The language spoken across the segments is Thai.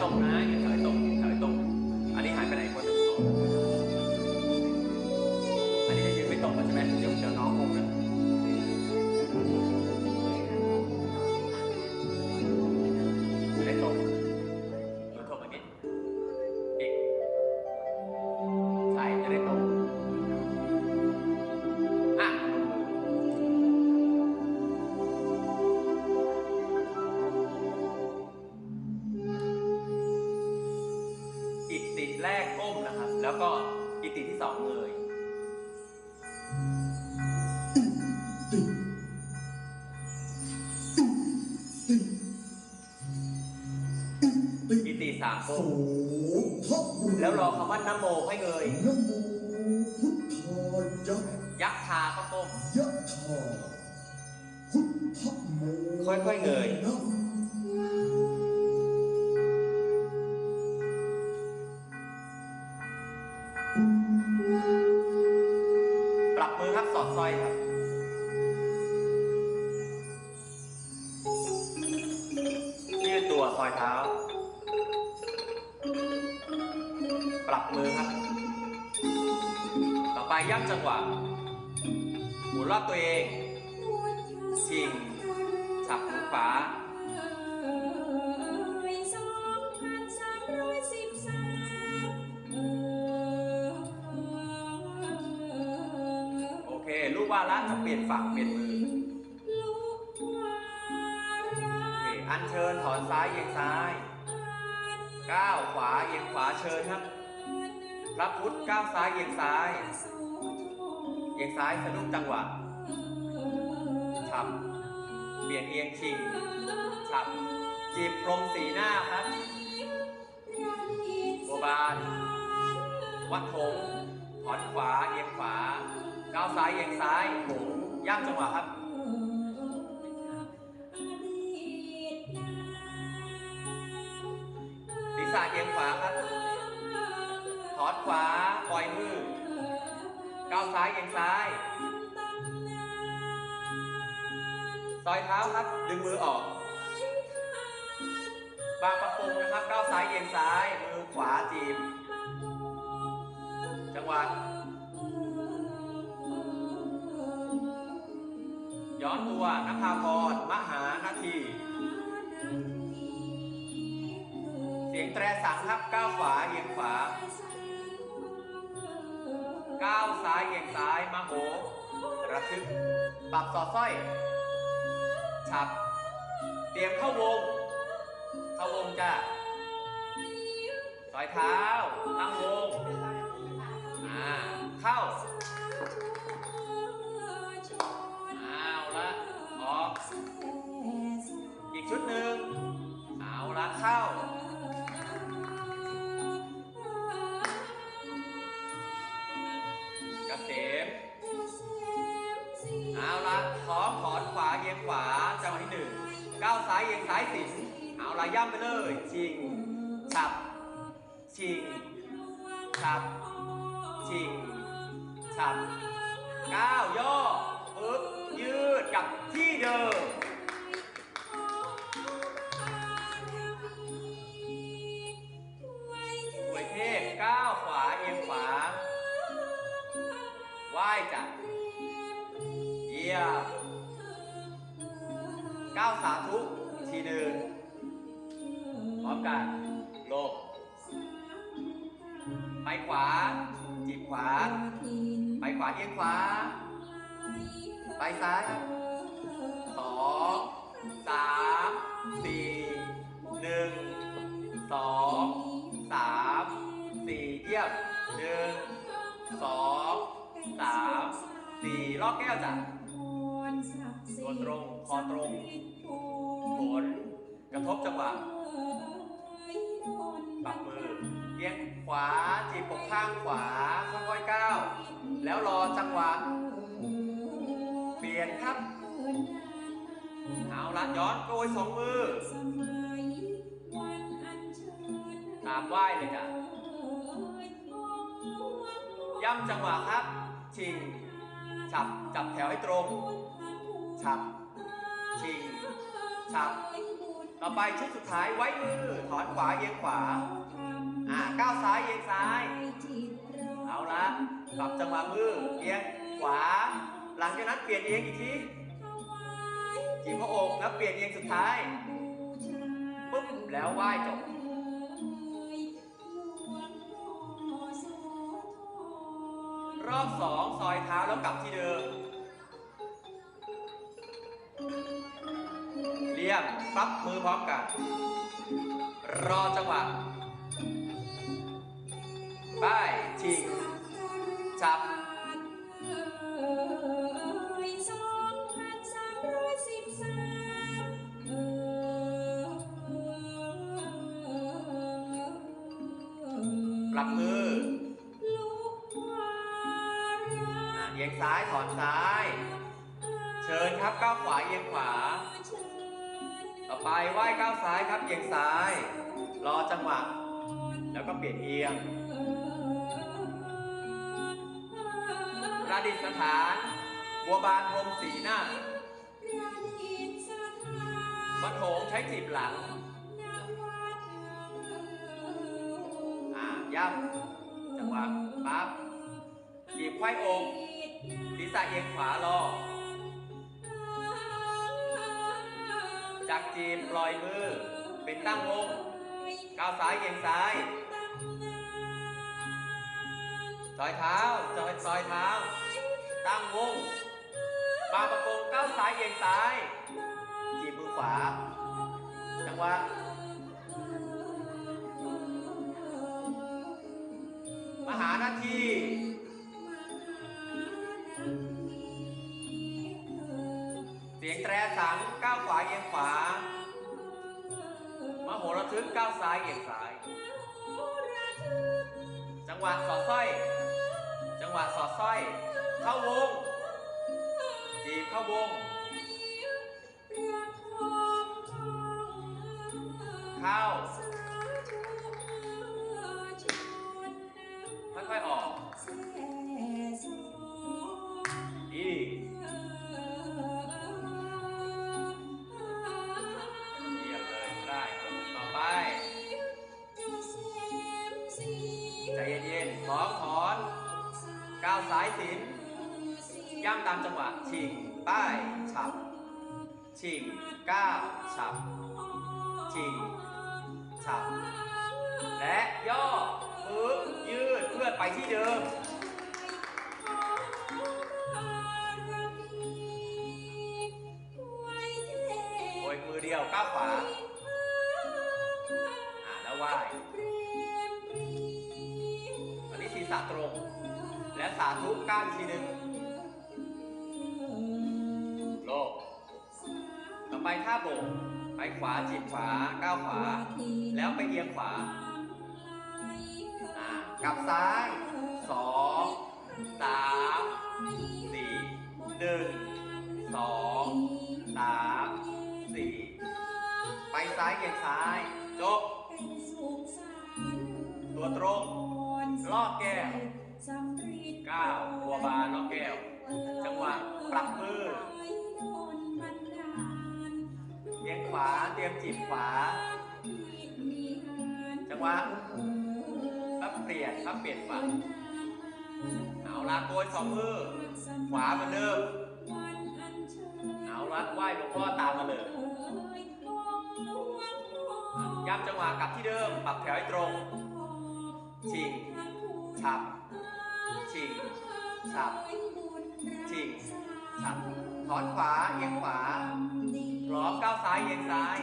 懂的。 อิติสามโสก้มทะบุแล้วรอคำว่านะโมให้เงยนะโมพุทธายะยักษ์ทาก็ก้มยะถาพุทธโมค่อยๆเงยนะป ปรับมือครับ ต่อไปย่ำจังหวะหมุนรอบตัวเองชิงฉับมือขวาโอเค ลูกว่าละจะเปลี่ยนฝั่งเปลี่ยนมือลูกวาโอระเคอันเชิญถอนซ้ายเอียงซ้ายก้าวขวาเอียงขวาเชิญครับ ระพุทธก้าวซ้ายเอียงซ้ายเอียงซ้ายสะดุ้งจังหวะฉับเปลี่ยนเอียงชิงฉับจีบพรมสีหน้าครับโบบานวัดถงถอนขวาเอียงขวาก้าวซ้ายเอียงซ้ายโหย่ำจังหวะครับศีรษะเอียงขวาครับ อนขวาปล่อยมือก้าวซ้ายเอียงซ้ายซอยเท้าครับ ดึงมือออกบางประกงนะครับก้าวซ้ายเอียงซ้าย มือขวาจีบ จังหวะย้อนตัวนภาพรมหานาที เสียงแตรสังครับก้าวขวาเอียงขวาายเอียงซ้ายมาโห ระทึก ปรับสอดสร้อย ฉับ เตรียมเข้าวง เข้าวงจ้ะสอยเท้า ตั้งวง อ่า เข้า ก้าวซ้ายเอียงซ้ายสิงเอาละย่ำไปเลยชิงฉับชิงฉับชิงฉับก้าวย่อปึ๊บยืดกับที่เดิม ขวา ไปขวาเอียงขวา ไปซ้ายสองสามสี่หนึ่งสองสามสี่เยี่ยมหนึ่งสองสามสี่รอบแก้วจ้ะตัวตรงคอตรงผลกระทบจังหวะปรับมือเอียงขวาจีบอกข้างขวา แล้วรอจังหวะ เปลี่ยนครับ เอาละย้อนโกยสองมือ ตามไหวเลยจ้ะย่ำจังหวะครับ ชิงฉับ จับแถวให้ตรง ฉับ ชิง ฉับ ต่อไปชุดสุดท้ายไว้มือ ถอนขวาเอียงขวา อ่า ก้าวซ้ายเอียงซ้าย เอาละ ปรับจังหวะมือเอียงขวา หลังจากนั้นเปลี่ยนเอียงอีกทีจีบพระอกแล้วเปลี่ยนเอียงสุดท้ายปุ๊บแล้วไหว้จบรอบสองซอยเท้าแล้วกลับที่เดิม เรียบปั๊บมือพร้อมกัน รอจังหวะ ไปชิง ฉับสองพันสามร้อยสิบสามปรับมือลูกวาอ่าเอียงซ้ายถอนซ้าย เชิญครับก้าวขวาเอียงขวา ต่อไปไหว้ก้าวซ้ายครับเอียงซ้าย รอจังหวะ แล้วก็เปลี่ยนเอียง ประดิษฐาน บัวบานพรมสีหน้ามัโถงใช้จีบหลังอ่าย่ำจังหวะปั๊บจีบไขว้อกศีรษะเอียงขวารอจากจีบปล่อยมือ เป็นตั้งวงก้าวซ้ายเอียงซ้าย ซอยเท้าซอยซอยเท้า ตั้งวง บางประกงก้าวซ้ายเอียงซ้าย จีบมือขวา จังหวะมหานาทีเสียงแตรสังก้าวขวาเอียงขวามโหระทึกก้าวซ้ายเอียงซ้าย จังหวะสอดสร้อย งหวะสอดสร้อย เข้าวง จีบเข้าวง เข้า ค่อยๆออก อีกเยี่ยมเลยได้ต่อไป ใจเย็นๆถอนถอน ก้าวสายสินย่ำตามจังหวะชิงป้ายฉับ ชิงก้าวฉับ ชิงฉับ และย่อปึ๊บยืดเพื่อไปที่เดิมโอยมือเดียวก้าวขวา ก้าวอีกทีหนึ่งโลก ต่อไปท่าโบกไปขวาจีบขวาก้าวขวา แล้วไปเอียงขวาอ่ากลับซ้ายสองสามสี่หนึ่งสองสามสี่ไปซ้ายเอียงซ้ายจบ ตัวตรงลอกแก้ว ก้าวบัวบานลอกแก้ว จังหวะปรับมือเอียงขวาเตรียมจีบขวา จังหวะปั๊บเปลี่ยนปั๊บเปลี่ยนฝั่งเอาละโกยสองมือขวาเหมือนเดิมเอาละไหว้หลวงพ่อตามมาเลยย้ำจังหวะกลับที่เดิม ปรับแถวให้ตรง ชิงฉับ ฉับชิงฉับถอนขวาเอียงขวาพร้อมก้าวซ้ายเอียงซ้าย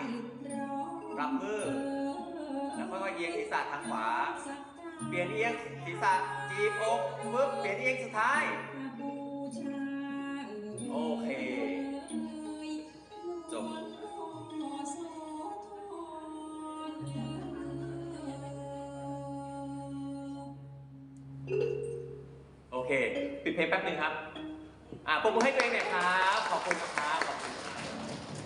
รับมือ แล้วค่อยๆเอียงศีรษะทางขวา เปลี่ยนเอียงศีรษะจีบอกปึ๊บเปลี่ยนเอียงสุดท้าย ปรบมือให้ตัวเองหน่อยครับ ขอบคุณครับ